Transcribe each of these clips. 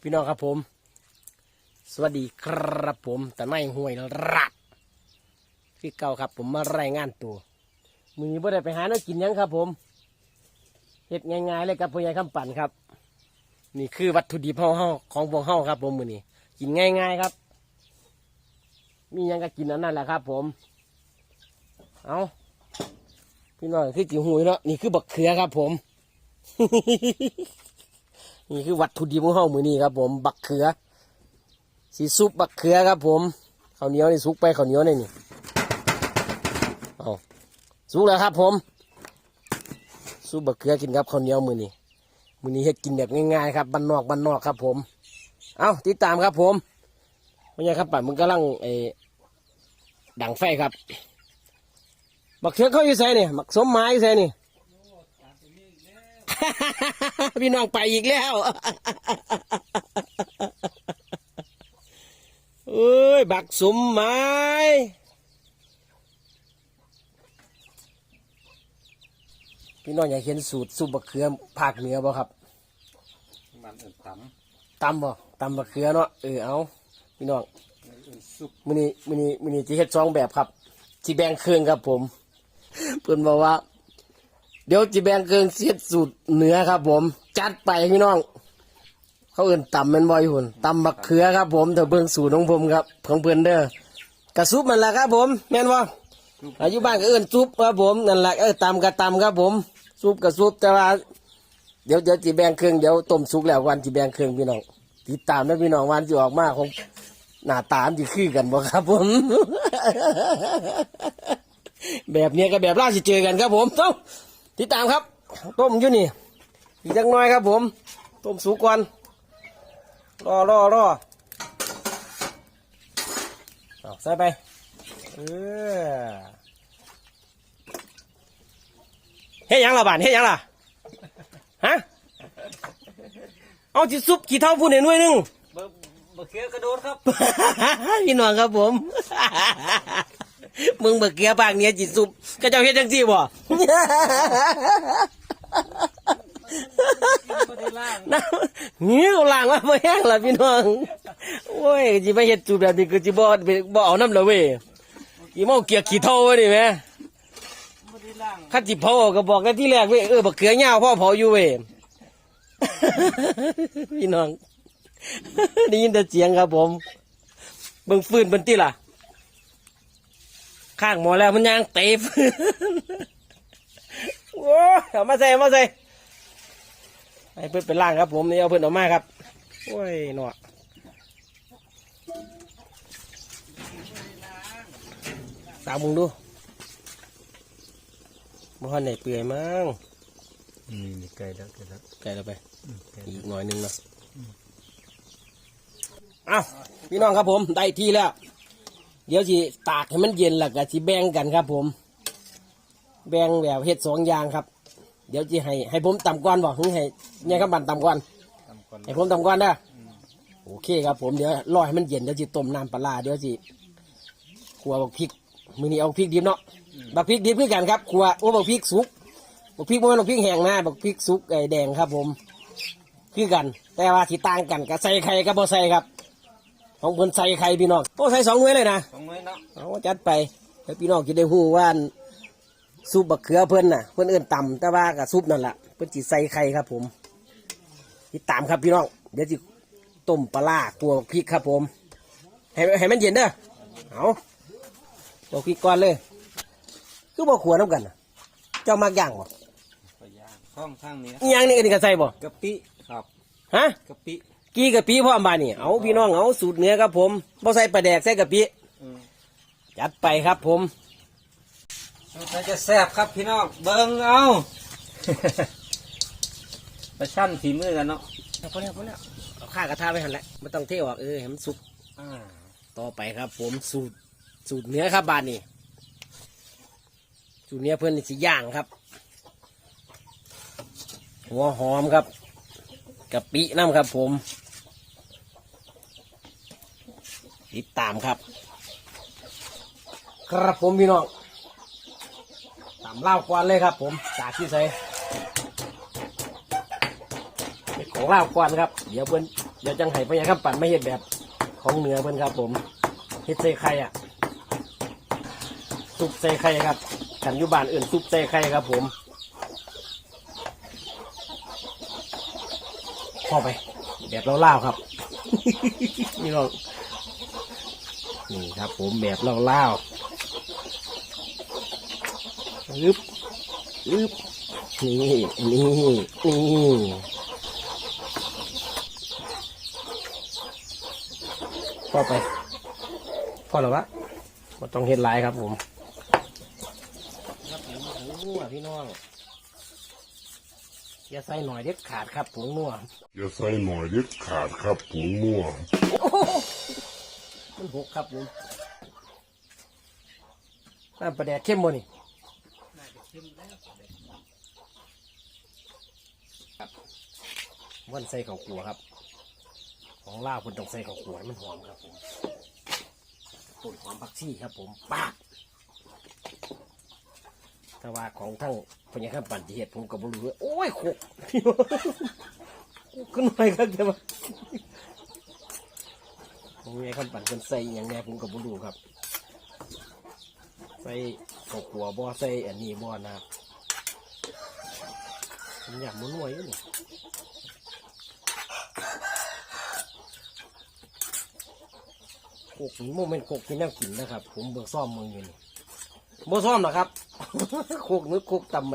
พี่น้องครับผม สวัสดีครับผมแต่ไม่ห่วยรักพี่เก่าครับ ผมมารายงานตัวมือนี้บ่ได้ไปหาเนื้อกินยังครับ ผมเฮ็ดง่ายๆเลยครับพ่อใหญ่คำปั่นครับ นี่คือวัตถุดิบเฮาเฮาของพวกเฮาครับ ผมมือนี้กินง่าย ๆครับ มียังก็กินอันนั้นแหละครับ ผม เอาพี่น้องคือจิ๋วหูยเนาะนี่คือบักเขือครับ ผม นี่คือวัตถุดิบของเฮามือนี้ครับ ผมบักเขือสีซุปบักเขือครับ ผมข้าวเหนียวนี่ซุกไปข้าวเหนียวนี่นี่เอาซุกแล้วครับ ผมซุปบักเขือกินกับข้าวเหนียวมือนี้มือนี้เฮ็ดกินแบบง่ายๆครับบ้านนอกบ้านนอกครับ ผม เอาติดตามครับ ผมไม่ใช่ครับป่ะมึงกำลังไอ้ดังไฟครับบักเขือเขาอยู่ไสนี่บักสมไม้อยู่ไสนี่ พี่น้องไปอีกแล้วเอ้ย บักสมไม้พี่น้องอยากเห็นสูตรซุปบักเขือภาคเหนือบ่ครับ มันเอิ่นตตำบ่ตำบักเขือเนาะเออเอาพี่น้องำมันเอิ่นซุปมื้อนี้มื้อนี้มื้อนี้จะเฮ็ดสองแบบครับสิแบ่งเครื่องครับผม เพิ่นบอกว่า เดี๋ยวสิแบงเครื่องเสียดสูตรเหนือครับ ผม จัดไปพี่น้อง เขาเอื่นต่ำแมันบอยหุ่นต่ำบักเขือครับ ผมเดี๋ยวเบิ่งสูตรของผมครับของเพิ่อนเด้อกระซุปมันแหละครับ ผมแม่นบ่อายุบ้านก็เอื่นซุปครับผมนั่นแหละเออตำกระตำครับ ผมซุปกระซุปแต่ว่าเดี๋ยวเดี๋ยวสิแบงเครื่องเดี๋ยวต้มสุกแล้ววันสิแบงเครื่องพี่น้องติดตามนะพี่น้องวันสิออกมาของหน้าตามนสิคือกันบ่ครับ ผม แบบนี้กับแบบล่าสิเจอกันครับผมต้อง ติดตามครับ ต้มอยู่นี่ อีกจักหน่อยครับผม ต้มสุกก่อนรอรอรอเอาใส่ไปเออเฮ็ดหยังล่ะบานเฮ็ดหยังล่ะฮะเอาจิซุปกี่เท่าพูดหน่อยหนึง บะบะเขือกระโดดครับ พี่น้องครับผม มึงเบิกเกียร์ปากเนี้ยจิตซุปก็เจ้าเฮ็ดจังซี่บ่บ่ได้ล่าง น้ำงี้ก็ล่างว่าบ่แห้งละพี่น้องโอ้ยจิมาเฮ็ดจูแบบนี้คือจิบ่บ่เอาน้ำละเว้ยอีเมาเกียร์ขี้เท่าไว้นี่แหมบ่ได้าจิเผาก็บอกกันที่แรกเว้ยเออบักเขือยาพ่อเผาอยู่เว้ยพี่น้องได้ยินแต่เสียงครับผมเบิ่งฟืนเบิ่นติล่ะ ข้างหมอแล้วมันยังเตะฟืน โอ้ยเอามาใส่เอามาใส่ให้เพื่อนเป็นล่างครับ ผมนี่เอาเพื่อนออกมาครับโอ้ยหนวตามมึงดูบ่ฮันไหนเปื่อยมั้งนี่นี่ไก่แล้วไก่แล้วไก่เราไปอืมไก่อีกหน่อยหนึงเนาะเอ้าพี่น้องครับผมได้ที่แล้ว เดี๋ยวสิตากให้มันเย็นแล้วก็สิแบ่งกันครับผม แบ่งแบบเฮ็ดสองอย่างครับ เดี๋ยวสิให้ให้ผมตำก่อนบอกให้เนี่ยคำบันตำก่อนทำก่อนให้ผมตำก่อนนะโอเคครับผมเดี๋ยวรอให้มันเย็นเดี๋ยวสิต้มน้ำปลาร้าเดี๋ยวสิขัวบักพริกมือนี้เอาพริกดิบเนาะบักพริกดิบคือกันครับขัวโอ้บักพริกสุกบักพริกบ่แมันบักพริกแห้งนะบักพริกสุกไอ้แดงครับ ผม คือกัน แต่ว่าที่ต่างกันกับใส่ไข่กับบ่ใส่ครับ ของเพิ่นใส่ไข่พี่น้องโอ้ใส่สองหน่วยเลยนะสองหน่วยเนาะ เอาจัดไปให้พี่น้องจะได้ฮู้ว่า ซุปบักเขือเพิ่นน่ะเพิ่นเอื่นต่ำแต่ว่ากับซุปนั่นแหละเพิ่นจิใส่ไข่ครับ ผมติดตามครับพี่น้องเดี๋ยวจิต้มปลาร้ากัวพริกครับ ผมให้ให้มันเย็นเด้อเอาบอกพริกก่อนเลย คือบ่ขัวน้ำกันน่ะเจ้ามักย่างบ่ไปย่างช่องทางนี้นะอีหยังนี่ก็นี่ก็ใส่บ่กะปิครับฮะกะปิกี่กะปิพร้อมบาดนี่เอาพี่น้องเอาสูตรเหนือครับผมบ่ใส่ปลาแดกใส่กะปิอืมจัดไปครับผม มันจะแซ่บครับพี่น้องเบิ่งเอาประชันฝีมือกันเนาะเอาพอแล้วพอแล้วเอาข้ากระทะไปหันแหละไม่ต้องเทออกเออให้มันสุกอ่าต่อไปครับ ผมสูตรสูตรเนื้อครับบานนี้สูตรเนื้อเพื่อนนี่สิย่างครับ หัวหอมครับกะปิน้ำครับ ผมติดตามครับ ครับผมพี่น้อง ตามเล่าก่อนเลยครับ ผมจากที่ใส่ของเลาวก่อนครับ เดี๋ยวเพิ่นเดี๋ยวจังไห้พญาคำปั่นไม่เห็ดแบบของเหนือเพิ่นครับ ผมเฮ็ดใส่ไข่อะซุปใส่ไข่ครับกันยู่บ้านอื่นซุปใส่ไข่ครับ ผมพอไปแบบเล่าๆครับ นี่ลองนี่ครับ ผมแบบเล่าๆ อึบอึบนี่นี่นี่พอไปพอแล้ววะมาต้องเห็ดหลายครับผมครับผมผงนัวพี่น้องอย่าใส่หน่อยเด็ดขาดครับผงนัวอย่าใส่หน่อยเด็ดขาดครับผงมั่วมันหกครับผมน้ำปลาแดกเข้มบ่นี่ ครับวันใส่ข้าวขัวครับ ของลาวคนต้องใส่ข้าวขัวมันหอมครับผมต้นหอมผักชีครับ ผมปากแต่ว่าของทั้งพญาข้ามปั่นที่เห็ดผมกับบรู้เลยโอ้ยโคกขึ้นหน่อยครับแต่ว่าผมมีคำปั่นเป็นใส่อย่างแน่ผมกับบรูครับ ใส่ ข้าวขัวบ่ใส่อันนี้บ่นะครับผมอยากมันหวยอยู่นี่โคกนี่โมเมนต์โคกที่น่ากินนะครับ ผมเบิกซ่อมมึงอยู่นี่บ่ซ่อมหรอครับโคกนึกโคกตำไป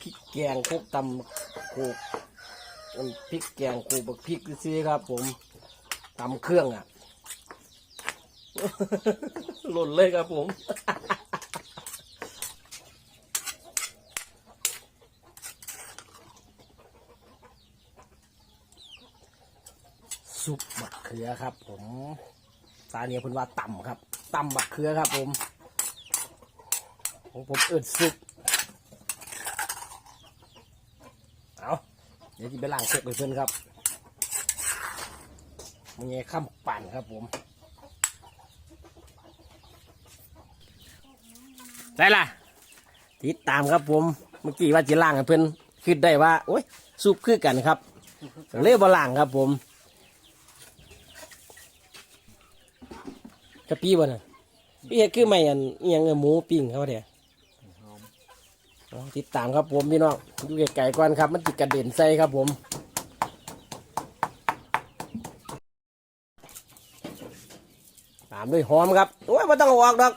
พริกแกงโคกตำโคกพริกแกงโคกบักพริกซื้อครับ ผมตำเครื่องอะหล่นเลยครับผม ซุปบักเขือครับ ผมสาเนียเพิ่นว่าต่ำครับต่ำบักเขือครับ ผมของผมเอิดซุปเอาเดี๋ยวจะไปล้างเสร็จไปเพื่อนครับมันไงข้ามปั่นครับผมได้ล่ะติดตามครับผมเมื่อกี้ว่าจะล่างให้เพื่อนคิดได้ว่าโอ้ยซุปคือกันครับเลยบ่ล่างครับผม กะปีบ่น่ะพี่เฮ็ดคือไม่อันอิหยังเงหมูปิ้งเขาเด้เอาติดตามครับผมพี่น้องอยู่ไกลๆก่อนครับ มันจิดกระเด็นใส่ครับผมตามด้วยหอมครับโอ้ยไม่ต้องเอาออกดอก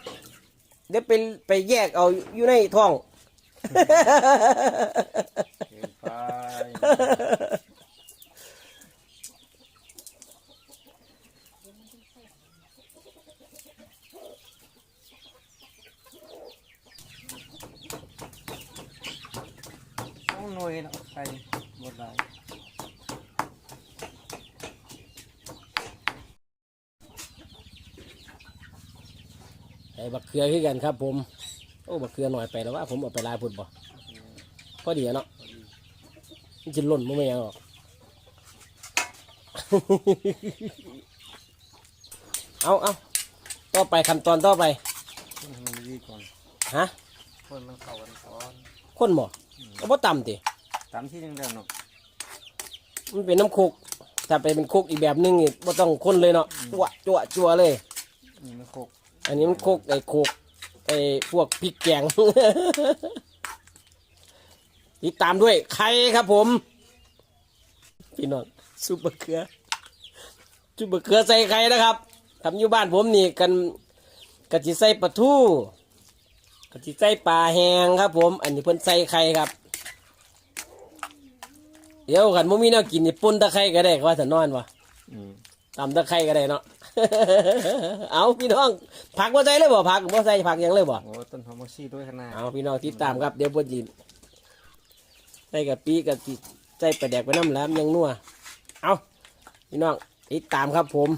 เดี๋ยวไปไปแยกเอาอยู่ในท้อง เกินไป ต้อง หน่วยเนาะใส่หมดเลยไอ้บักเขือคือกันครับ ผม โอ้บักเขือหน่อยไปแล้วว่า ผมเอาไปลายพุ่นบ่พอดีอะเนาะมันจะหล่นมั้ไม่ยังหรอกเอาเอาต่อไปขั้นตอนต่อไปคนให้มันดีก่อนฮะคนมันเข้ากันก่อนคนบ่ก็บ่ต่ำติ ตามที่ยังเดิมเนาะมันเป็นน้ำโคกถ้าไปเป็นโคกอีกแบบนึงนี่บ่ต้องคนเลยเนาะจั่วจั่วจั่วเลย นี่มันโคกอันนี้มันโคกไอ้โคกไอ้พวกพริกแกง ติดตามด้วยไข่ครับผม พี่น้องซุปมะเขือซุปมะเขือใส่ไข่นะครับทำอยู่บ้านผมนี่กันกะจิใส่ปลาทูกะจิใส่ปลาแห้งครับผม อันนี้เพิ่นใส่ไข่ครับ เดี๋ยวขันบ่มีแนวกินนี่ป่นตะไคร้ก็ได้ว่าจะนอนวะอืมตำตะไคร้ก็ได้เนาะ เอาพี่น้องผักบ่ใส่เลยบ่ผักบ่ใส่ผักหยังเลยบ่ โอ้ต้นหอมมักซี่ด้วยขางหนาดเอาพี่น้องติดตามครับเดี๋ยวบดยินใส่กับปีกับติใส่ปลาแดกไปน้ำแหลมยังนัวเอาพี่น้องติดตามครับผม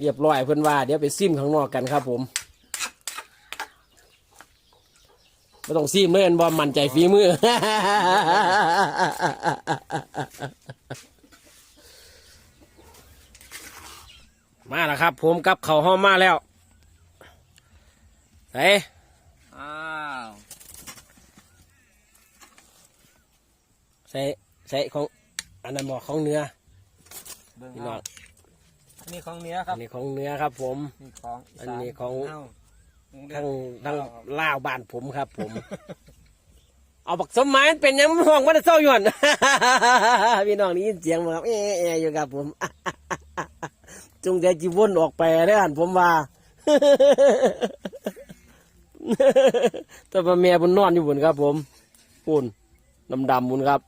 เรียบร้อยเพื่อนว่า เดี๋ยวไปซิมข้างนอกกันครับผม ไม่ต้องซิมเลยอันบอมั่นใจฝีมือ มาแล้วครับ ผมกับเขาวห้อมมาแล้วไหนอ้าวใส่ใส่ของอันนั้นบอกของเนื้อเบิ่งพี่น้อเอางอันนี้ของเนื้อคอัรันบนี้ของเนื้อครับ ผม นี่ของสาอันนี้ของ เา ทั้งทั้งล่าวบ้านผมครับ ผม เอาบักสมหมายมันเป็นหยังมันห้องมันจะเศร้าหย่อนพี่น้องนี่ยินเสียงมั้ครับเอะเอะอยู่ครับ ผม จงใจจีวนออกไปได้อ่านผมว่า แต่ว่าแม่บนนอนอยู่บนครับ ผมปุ่นดำดำๆบุญครับ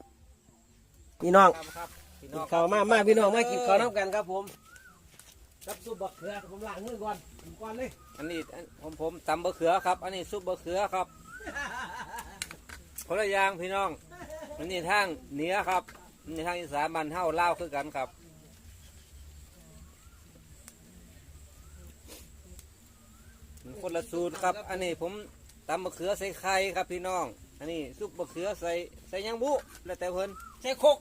พี่น้องครับครับพี่น้กิอนงข้าวมามาพี่น้องมากินข้าวน้ำกันครับผม ครับซุปบักเขือผมล้างมือก่อนกินก่อนเลย อันนี้ผมผมตำบะเขือครับ อันนี้ซุปบะเขือครับคนละยางพี่น้อง อันนี้ทางเหนือครับอันนี้ทางอีสานบ้านเฮาเล่าคือกันครับมันคนละสูตรครับ อันนี้ผมตำบะเขือใส่ไข่ครับพี่น้อง อันนี้ซุปบะเขือใส่ใส่ยังบุแล้วแต่เพิ่นใส่โคก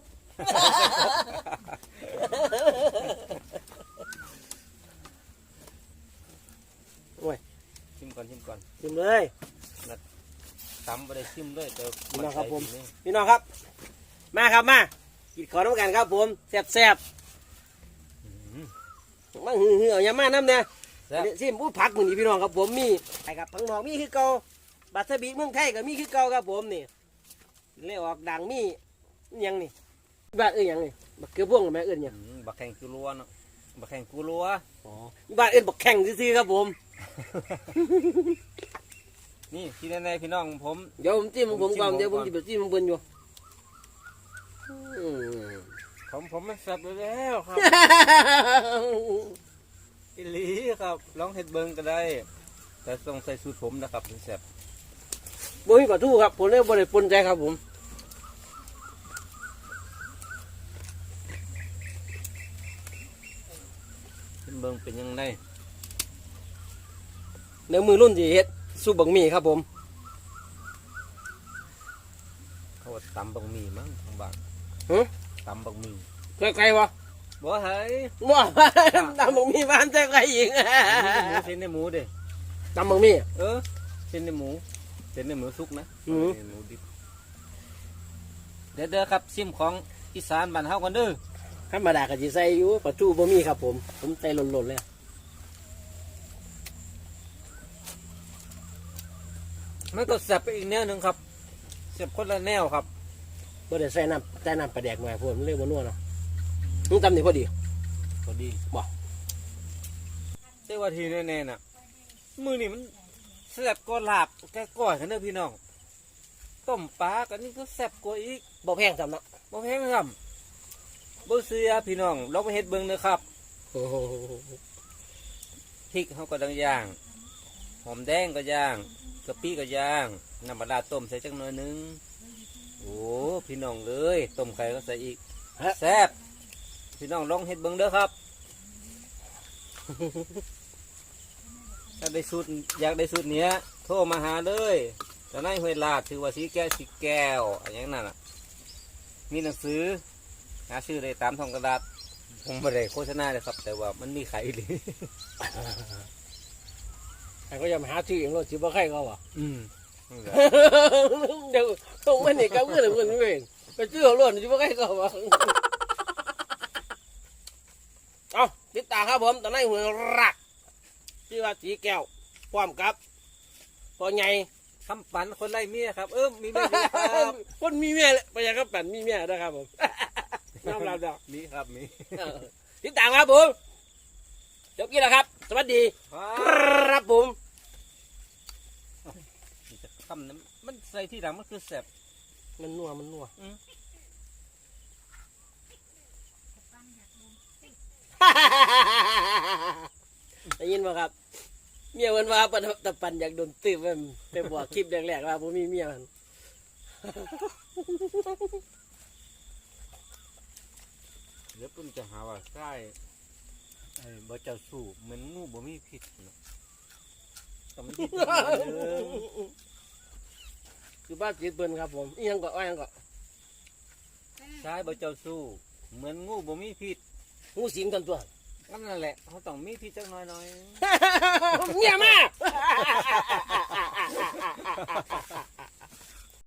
โอ้ย ชิ มก่อนชิมก่อนชิมเลย ตำไปได้ชิมเลยแต่พี่น้องครับผม ใส่ทีนี้พี่น้องครับ มาครับมากินข้าวน้ำกันครับผมแซ่บแซ่บอืมๆมาหือหือเอาอย่ามาน้ำเนี่ยแซ่บเดี๋ยวซิมผู้ผักมือนี้พี่น้องครับผมมีไอ้กับพังนอกมีคือเก่าบัตรบีเมืองไทยก็มีคือเก่าครับผมนี่เลี้ยออกดังมีอิหยังนี่บ้านเอ้ยหยังนี่บักเกือบ่วงกับแม่เอ้ยหยัง อืมบักแข่งกูรัวเนาะบักแข่งกูรัวอ๋อบ้านเอ้ยบักแข่งซื่อๆครับผม นี่ที่แน่ๆพี่น้องผมเดี๋ยวผมจิ้มของผมก่อนผมจิ้มเดี๋ยวผมก่อนจะไปจิ้มของเพิ่นอยู่อืมผมผมไม่แซ่บเลยแล้วครับอิลีครับลองเห็ดเบิงก็ได้ แต่ต้องใส่สูตรผมนะครับถึงแซ่บบ่มีปลาทูครับผมเลยบ่ได้ปนใจครับผมเห็ดเบิงเป็นยังไง เนื้อมือรุ่นที่เฮ็ดซุปบักหมี่ครับผม เขาว่าตำบักหมี่มั้งทางบ้านฮะตำบักหมี่ไกลๆวะบ่เฮ้ยบ่ ตำบักหมี่บ้านใจไกลอีกเส้นในหมูเด้ตำบักหมี่เออเส้นในหมูเส้นในหมูสุกนะอืม เส้นในหมูดิบเดี๋ยวเด้อครับซิมของอีสานบ้านเฮากันเด้อธรรมดาก็สิใส่อยู่ปลาทูบ่มีครับผม ผมใส่หล่นๆเลย มันก็แซ่บไปอีกแนวหนึงครับแซ่บคนละแนวครับบ่ได้ใส่น้ำใส่น้ำปลาแดกหน่อยผมนเลยบ่นัวเนาะมึงตำนี่พอดี พอดีบ่แต่ว่าทีแน่ๆน่ะ มือนี่มันแซ่บกว่าลาบแก่ก้อยกันเด้อพี่น้องต้มปลากันนี่ก็แซ่บกว่าอีกบ่แพงจำเนาะบ่แพงครับบ่เสียพี่น้องลองไปเฮ็ดเบิ่งเด้อครับโอ้โหพริกเฮาก็ดังย่าง หอมแดงก็ย่างกะปิก็ย่างน้ำปลาร้าต้มใส่จักหน่อยหนึงโอ้พี่น้องเลยต้มไข่ก็ใส่อีกแซ่บพี่น้องลองเฮ็ดเบิ่งเด้อครับ ถ้าได้สูตรอยากได้สูตรเนี้ยโทรมาหาเลยจะนายห้วยลาดถือว่าสีแก้วสีแก้วอะไรอย่างนั้นน่ะ มีหนังสือหาชื่อได้ตามท้องกระดาษผมไม่ได้โฆษณาเลยครับ แต่ว่ามันมีขายอีหลี ไอ้ก็จะมาหาชื่อเองรถสิบ่ใครเขาบ่อืมนั่นแหละเดี๋ยวส่งมันนี่กับเงินเพิ่นเองไปชื่อเขาล้วนสิบ่ใครเขาบ่เอาติดตามครับผมตอนนี้หัวรักชื่อว่าสีแก้วพร้อมกับพ่อใหญ่คำปันคนไล่เมียครับ เออมีเมียดีครับคนมีเมียเลยประหยัดกับปั่นมีเมียนะครับผมน้ำลาดอกมีครับมีเออติดตามครับผมจบกี่แล้วครับ สวัสดีครับผมคำนั้นมันใส่ที่หลังมันคือแสบมันนัวมันนัวอืมได้ยินป่ะครับเมียมันว่าปันตะปันอยากโดนตืบมันไปบอกคลิปแรกๆว่าผมมีเมียมันเดี๋ยวปุ่นจะหาว่าใช่ ไอ้บ่เจ้าสู้เหมือนงูบ่มีพิษเนาะแต่มันพิษเออคือบ้านจีดเปิ้นครับผมอีหยังก็อ้อยหยังก็ใช่บ่เจ้าสู้เหมือนงูบ่มีพิษงูสิงกันตัว นั่นแหละเขาต้องมีพิษจักหน่อยหน่อยเมียมา